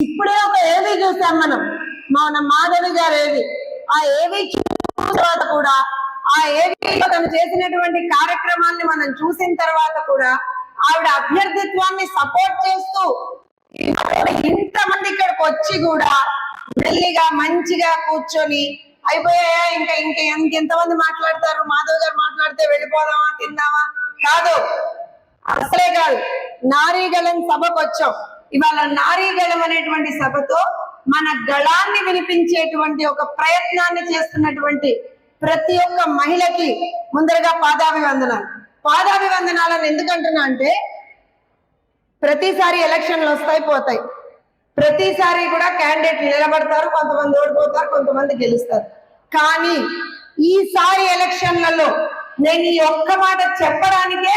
ఇప్పుడే ఒక ఏవి చూసాం మనం. మన మాధవి గారు ఏవి ఆ ఏవి చూసిన తర్వాత కూడా ఆ ఏవిలో తను చేసినటువంటి కార్యక్రమాన్ని మనం చూసిన తర్వాత కూడా ఆవిడ అభ్యర్థిత్వాన్ని సపోర్ట్ చేస్తూ ఇంతమంది ఇక్కడికి వచ్చి కూడా మెల్లిగా మంచిగా కూర్చొని అయిపోయాయా? ఇంకా ఇంకా ఇంకెంతమంది మాట్లాడతారు? మాధవ్ గారు మాట్లాడితే వెళ్ళిపోదామా? తిందామా? కాదు. అసలే కాదు. నారీగలం సభకు వచ్చాం. ఇవాళ నారీ గళం అనేటువంటి సభతో మన గళాన్ని వినిపించేటువంటి ఒక ప్రయత్నాన్ని చేస్తున్నటువంటి ప్రతి ఒక్క మహిళకి ముందరగా పాదాభివందనాలు. పాదాభివందనాలను ఎందుకంటున్నా అంటే ప్రతిసారి ఎలక్షన్లు వస్తాయి పోతాయి. ప్రతిసారి కూడా క్యాండిడేట్ నిలబడతారు కొంతమంది ఓడిపోతారు కొంతమంది గెలుస్తారు. కానీ ఈసారి ఎలక్షన్లలో నేను ఈ ఒక్క మాట చెప్పడానికే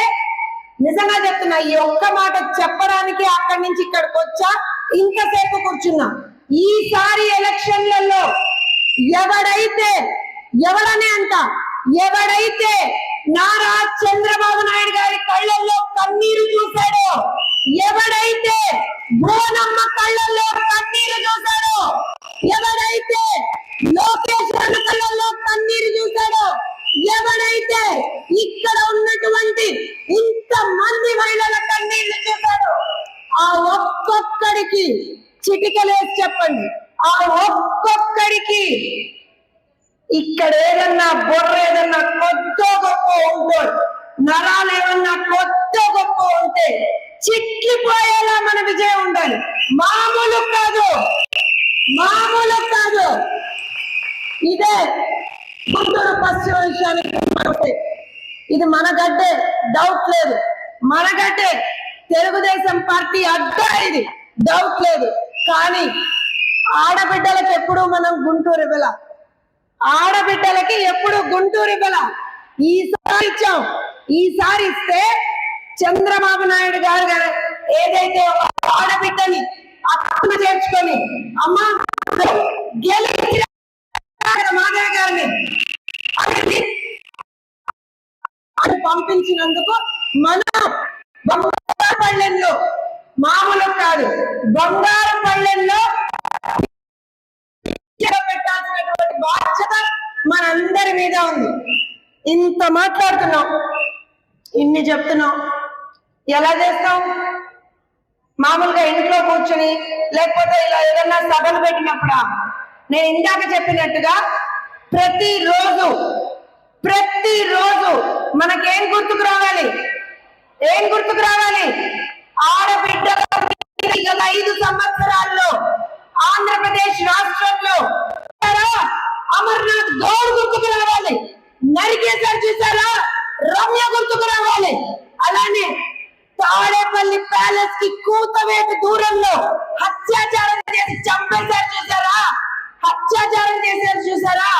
నిజంగా చెప్తున్నా ఈ ఒక్క మాట చెప్పడానికి అక్కడి నుంచి ఇక్కడికి వచ్చా? ఇంతసేపు కూర్చున్నా. ఈసారి ఎలక్షన్లలో ఎవడైతే ఎవడనే అంట ఎవడైతే నారా చంద్రబాబు నాయుడు గారి కళ్ళల్లో కన్నీరు చూశాడో ఎవడైతే భువనమ్మ కళ్ళల్లో కన్నీరు చూశాడో ఎవడైతే లోకేష్ కళ్ళల్లో కన్నీరు చూశాడో ఎవడైతే ఇక్కడ ఉన్నటువంటి ఇంత మంది మహిళల కన్నీళ్ళు చూశాడో ఆ ఒక్కొక్కడికి చిటికలేసి చెప్పండి. ఆ ఒక్కొక్కడికి ఇక్కడ ఏదన్నా బుర్ర ఏదన్నా కొత్త గొప్ప ఉంటే నరాలు ఏమన్నా కొత్త గొప్ప ఉంటే చిక్కిపోయేలా మన విజయం ఉండాలి. మామూలు కాదు. మామూలు కాదు. ఇదే గుంటూరు పశ్చిమ విషయానికి ఇది మన గడ్డే డౌట్ లేదు. మన తెలుగుదేశం పార్టీ అడ్డా ఇది. డౌట్ లేదు. కానీ ఆడబిడ్డలకు ఎప్పుడు మనం గుంటూరు ఇవ్వాల ఆడబిడ్డలకి ఎప్పుడు గుంటూరు ఇవ్వాల ఈసారి ఇచ్చాం. ఈసారి ఇస్తే చంద్రబాబు నాయుడు గారు గారు ఏదైతే ఆడబిడ్డని అక్కడ చేర్చుకొని అమ్మా గెలిచిన మాధవ్ గారిని పంపించినందుకు మనం బంగారు పళ్ళెంలో మామూలు కాదు బంగారు పళ్ళెంలో పెట్టాల్సినటువంటి బాధ్యత మనందరి మీద ఉంది. ఇంత మాట్లాడుతున్నాం ఇన్ని చెప్తున్నాం ఎలా చేస్తాం? మామూలుగా ఇంట్లో కూర్చొని లేకపోతే ఇలా ఏదన్నా సభలు పెట్టినప్పుడా? నేను ఇందాక చెప్పినట్టుగా ప్రతిరోజు ప్రతిరోజు మనకేం గుర్తుకు రావాలి? ఏం గుర్తుకు రావాలి? ఆడబిడ్డ గత ఐదు సంవత్సరాల్లో ఆంధ్రప్రదేశ్ రాష్ట్రంలో అమర్నాథ్ గౌడ్ గుర్తుకు రావాలి. నరికేశారు చూసారా? రమ్య గుర్తుకు రావాలి. అలానే తాడేపల్లి ప్యాలెస్కి కూతవేటు దూరంలో హత్యాచారం చేసి చంపేశారు చూసారా? హత్యాచారం చేశారు చూసారా?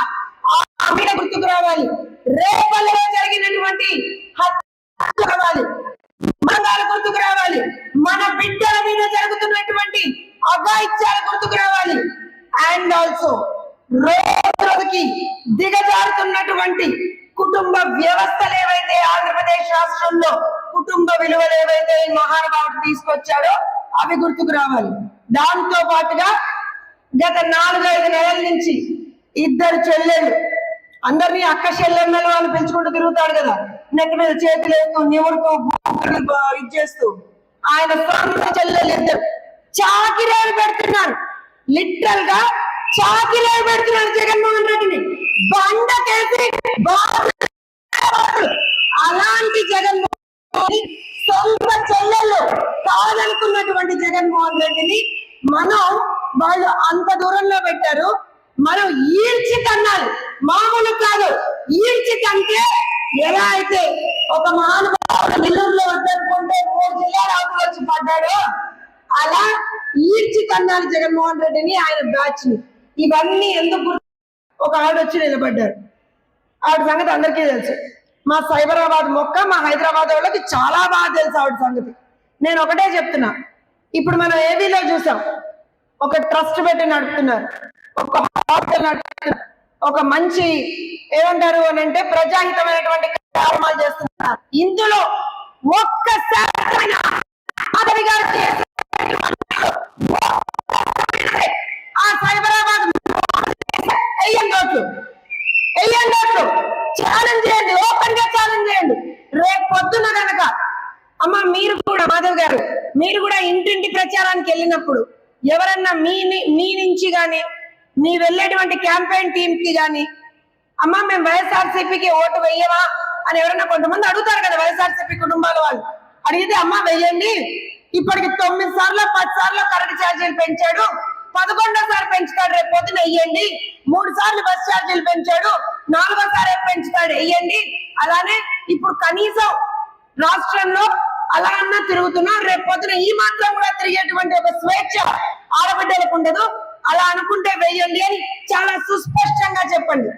ఆవిడ గుర్తుకు రావాలి. రేపల్లిలో జరిగినటువంటి హత్య రావాలి. మంగాలు గుర్తుకు రావాలి. మన బిడ్డల మీద జరుగుతున్నటువంటి అఘాయిత్యాల గుర్తుకు రావాలి. అండ్ ఆల్సో రోజు రోజుకి దిగజారుతున్నటువంటి కుటుంబ వ్యవస్థలు ఏవైతే ఆంధ్రప్రదేశ్ రాష్ట్రంలో కుటుంబ విలువలు ఏవైతే ఈ మహానుభావుడు తీసుకొచ్చాడో అవి గుర్తుకు రావాలి. దాంతో పాటుగా గత నాలుగైదు నెలల నుంచి ఇద్దరు చెల్లెళ్ళు అందరినీ అక్క చెల్లెమ్మలు అని పెంచుకుంటూ తిరుగుతాడు కదా. నెట్ మీద చేతులు వేస్తూ నివురుతూ ఇది చేస్తూ ఆయన సొంత చెల్లెలు ఇద్దరు. చాకిరేలు పెడుతున్నారు. లిటరల్గా చాకిరేలు పెడుతున్నారు జగన్మోహన్ రెడ్డిని. బండ చేసి అలాంటి జగన్మోహన్ సొంత చెల్లెళ్ళు కాదనుకున్నటువంటి జగన్మోహన్ రెడ్డిని మనం వాళ్ళు అంత దూరంలో పెట్టారు. మనం ఈడ్చి తన్నాలి మామూలు కాదు. ఈడ్చి తంటే ఎలా అయితే ఒక మహానుభావుడు నెల్లూరులో వద్దనుకుంటే మూడు జిల్లాల అవతల వచ్చి పడ్డాడో. అలా ఈడ్చి తన్నాలి జగన్మోహన్ రెడ్డిని ఆయన బ్యాచ్ని ఇవన్నీ ఎందుకు ఒక ఆవిడ వచ్చి నిలబడ్డారు ఆవిడ సంగతి అందరికీ తెలుసు. మా సైబరాబాద్ మొక్క మా హైదరాబాద్ వాళ్ళకి చాలా బాగా తెలుసు ఆవిడ సంగతి. నేను ఒకటే చెప్తున్నా. ఇప్పుడు మనం ఏవీలో చూసాం. ఒక ట్రస్ట్ పెట్టి నడుపుతున్నారు. ఒక ఒక మంచి ఏమంటారు అని అంటే ప్రజాహితమైనటువంటి కార్యక్రమాలు చేస్తున్నారు. ఇందులో ఒక్కసారి మాధవి గారు ఆ సైబరాబాద్ వెయ్యండి ఓట్లు వెయ్యండి ఓట్లు ఛాలెంజ్ చేయండి ఓపెన్గా ఛాలెంజ్ చేయండి. రేపు పొద్దున కనుక అమ్మ మీరు కూడా మాధవ్ గారు మీరు కూడా ఇంటింటి ప్రచారానికి వెళ్ళినప్పుడు ఎవరన్నా మీ మీ నుంచి కానీ మీ వెళ్ళేటువంటి క్యాంపెయిన్ టీమ్కి కానీ అమ్మ మేము వైఎస్ఆర్సీపీకి ఓటు వెయ్యవా అని ఎవరన్నా కొంతమంది అడుగుతారు కదా వైఎస్ఆర్సీపీ కుటుంబాల వాళ్ళు. అడిగితే అమ్మ వెయ్యండి. ఇప్పటికి తొమ్మిది సార్లు పది సార్లు కరెంట్ ఛార్జీలు పెంచాడు. పదకొండోసారి పెంచుతాడు రేపు పొద్దున వెయ్యండి. మూడు సార్లు బస్ ఛార్జీలు పెంచాడు. నాలుగోసారి పెంచుతాడు వెయ్యండి. అలానే ఇప్పుడు కనీసం రాష్ట్రంలో అలా అన్నా తిరుగుతున్నాం రేపు పొద్దున ఈ మాత్రం కూడా తిరిగేటువంటి ఒక స్వేచ్ఛ ఆడబిడ్డలకు ఉండదు. అలా అనుకుంటే వెయ్యండి అని చాలా సుస్పష్టంగా చెప్పండి.